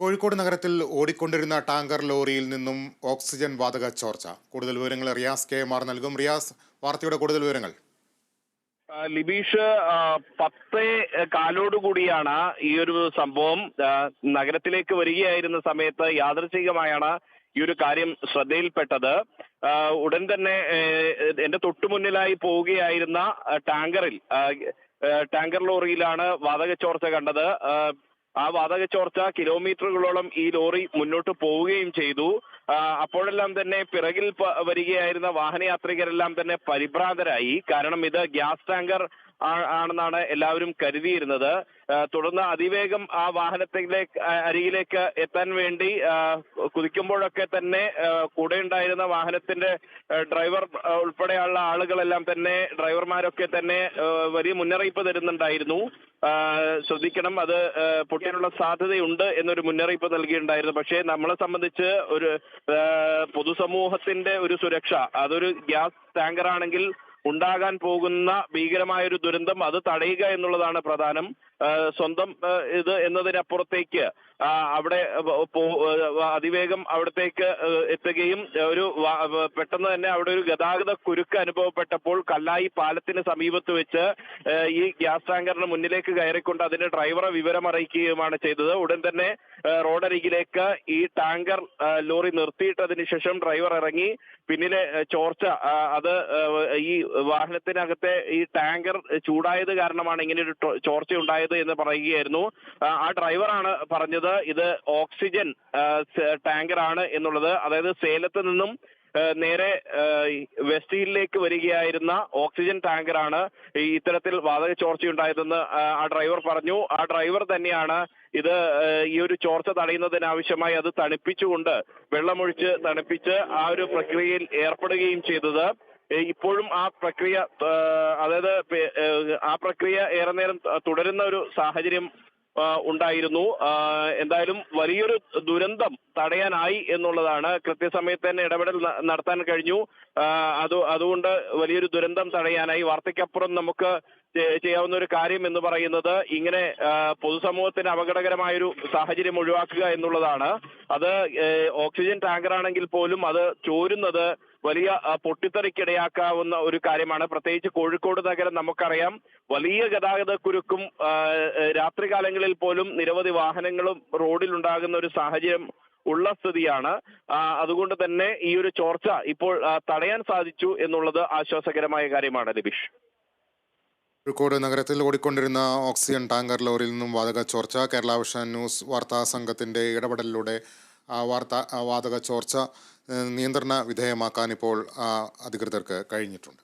കോഴിക്കോട് നഗരത്തിൽ ഓടിക്കൊണ്ടിരുന്ന ടാങ്കർ ലോറിയിൽ നിന്നും ഓക്സിജൻ വാതക ചോർച്ച. കൂടുതൽ വിവരങ്ങൾ റിയാസ് കെ എം ആർ നൽകും. റിയാസ് വാർത്തയുടെ കൂടുതൽ വിവരങ്ങൾ. ലിബീഷ് പത്ത് കാലോടുകൂടിയാണ് ഈ ഒരു സംഭവം. നഗരത്തിലേക്ക് വരികയായിരുന്ന സമയത്ത് യാദൃശികമായാണ് ഈ ഒരു കാര്യം ശ്രദ്ധയിൽപ്പെട്ടത്. ഉടൻ തന്നെ എന്റെ തൊട്ടു മുന്നിലായി പോവുകയായിരുന്ന ടാങ്കറിൽ ടാങ്കർ ലോറിയിലാണ് വാതക ചോർച്ച കണ്ടത്. ആ, വാതക ചോർച്ച കിലോമീറ്ററുകളോളം ഈ ലോറി മുന്നോട്ട് പോവുകയും ചെയ്തു. അപ്പോഴെല്ലാം തന്നെ പിറകിൽ വരികയായിരുന്ന വാഹനയാത്രികരെല്ലാം തന്നെ പരിഭ്രാന്തരായി. കാരണം ഇത് ഗ്യാസ് ടാങ്കർ ആണെന്നാണ് എല്ലാവരും കരുതിയിരുന്നത്. തുടർന്ന് അതിവേഗം ആ വാഹനത്തിലേക്ക് അരികിലേക്ക് എത്താൻ വേണ്ടി കുതിക്കുമ്പോഴൊക്കെ തന്നെ കൂടെ ഉണ്ടായിരുന്ന വാഹനത്തിന്റെ ഡ്രൈവർ ഉൾപ്പെടെയുള്ള ആളുകളെല്ലാം തന്നെ ഡ്രൈവർമാരൊക്കെ തന്നെ വലിയ മുന്നറിയിപ്പ് തരുന്നുണ്ടായിരുന്നു. ശ്രദ്ധിക്കണം. അത് പൊട്ടാനുള്ള സാധ്യതയുണ്ട് എന്നൊരു മുന്നറിയിപ്പ് നൽകിയിട്ടുണ്ടായിരുന്നു. പക്ഷേ നമ്മളെ സംബന്ധിച്ച് ഒരു പൊതുസമൂഹത്തിന്റെ ഒരു സുരക്ഷ അതൊരു ഗ്യാസ് ടാങ്കർ ആണെങ്കിൽ ഉണ്ടാകാൻ പോകുന്ന ഭീകരമായ ഒരു ദുരന്തം അത് തടയുക എന്നുള്ളതാണ് പ്രധാനം. സ്വന്തം ഇത് എന്നതിനപ്പുറത്തേക്ക് അവിടെ അതിവേഗം അവിടത്തേക്ക് എത്തുകയും ഒരു പെട്ടെന്ന് തന്നെ അവിടെ ഒരു ഗതാഗത കുരുക്ക് അനുഭവപ്പെട്ടപ്പോൾ കല്ലായി പാലത്തിന് സമീപത്ത് വെച്ച് ഈ ഗ്യാസ് ടാങ്കറിന് മുന്നിലേക്ക് കയറിക്കൊണ്ട് അതിന്റെ ഡ്രൈവറെ വിവരം അറിയിക്കുകയുമാണ് ചെയ്തത്. ഉടൻ തന്നെ റോഡരികിലേക്ക് ഈ ടാങ്കർ ലോറി നിർത്തിയിട്ടതിന് ശേഷം ഡ്രൈവർ ഇറങ്ങി പിന്നിലെ ചോർച്ച അത് ഈ വാഹനത്തിനകത്തെ ഈ ടാങ്കർ ചൂടായത് കാരണമാണ് ഇങ്ങനെ ഒരു ചോർച്ച ഉണ്ടായത് എന്ന് പറയുകയായിരുന്നു. ആ, ഡ്രൈവറാണ് പറഞ്ഞത് ഇത് ഓക്സിജൻ ടാങ്കറാണ് എന്നുള്ളത്. അതായത് സേലത്ത് നിന്നും നേരെ വെസ്റ്റ് ഹില്ലിലേക്ക് വരികയായിരുന്ന ഓക്സിജൻ ടാങ്കറാണ് ഇത്തരത്തിൽ വാതക ചോർച്ചയുണ്ടായതെന്ന് ആ, ഡ്രൈവർ പറഞ്ഞു. ആ ഡ്രൈവർ തന്നെയാണ് ഇത് ഈ ഒരു ചോർച്ച തടയുന്നതിനാവശ്യമായി അത് തണുപ്പിച്ചുകൊണ്ട് വെള്ളമൊഴിച്ച് തണുപ്പിച്ച് ആ ഒരു പ്രക്രിയയിൽ ഏർപ്പെടുകയും ചെയ്തത്. ഇപ്പോഴും ആ പ്രക്രിയ അതായത് ആ പ്രക്രിയ ഏറെ നേരം തുടരുന്ന ഒരു സാഹചര്യം ഉണ്ടായിരുന്നു. എന്തായാലും വലിയൊരു ദുരന്തം തടയാനായി എന്നുള്ളതാണ് കൃത്യസമയത്ത് തന്നെ ഇടപെടൽ നടത്താൻ കഴിഞ്ഞു. അത് അതുകൊണ്ട് വലിയൊരു ദുരന്തം തടയാനായി. വാർത്തയ്ക്കപ്പുറം നമുക്ക് ചെയ്യാവുന്ന ഒരു കാര്യം എന്ന് പറയുന്നത് ഇങ്ങനെ പൊതുസമൂഹത്തിന് അപകടകരമായൊരു സാഹചര്യം ഒഴിവാക്കുക എന്നുള്ളതാണ്. അത് ഓക്സിജൻ ടാങ്കർ ആണെങ്കിൽ പോലും അത് ചോരുന്നത് വലിയ പൊട്ടിത്തെറിക്കിടയാക്കാവുന്ന ഒരു കാര്യമാണ്. പ്രത്യേകിച്ച് കോഴിക്കോട് നഗരം നമുക്കറിയാം വലിയ ഗതാഗത കുരുക്കും രാത്രികാലങ്ങളിൽ പോലും നിരവധി വാഹനങ്ങളും റോഡിൽ ഉണ്ടാകുന്ന ഒരു സാഹചര്യം ഉള്ള സ്ഥിതിയാണ്. അതുകൊണ്ട് തന്നെ ഈ ഒരു ചോർച്ച ഇപ്പോൾ തടയാൻ സാധിച്ചു എന്നുള്ളത് ആശ്വാസകരമായ കാര്യമാണ് ലിബിഷ് കോഴിക്കോട് നഗരത്തിൽ ഓടിക്കൊണ്ടിരുന്ന ഓക്സിജൻ ടാങ്കർ ലോറിയിൽ നിന്നും വാതക ചോർച്ച. കേരള വിഷൻ ന്യൂസ് വാർത്താ സംഘത്തിന്റെ ഇടപെടലിലൂടെ വാർത്ത വാതക ചോർച്ച നിയന്ത്രണ വിധേയമാക്കാൻ ഇപ്പോൾ അധികൃതർക്ക് കഴിഞ്ഞിട്ടുണ്ട്.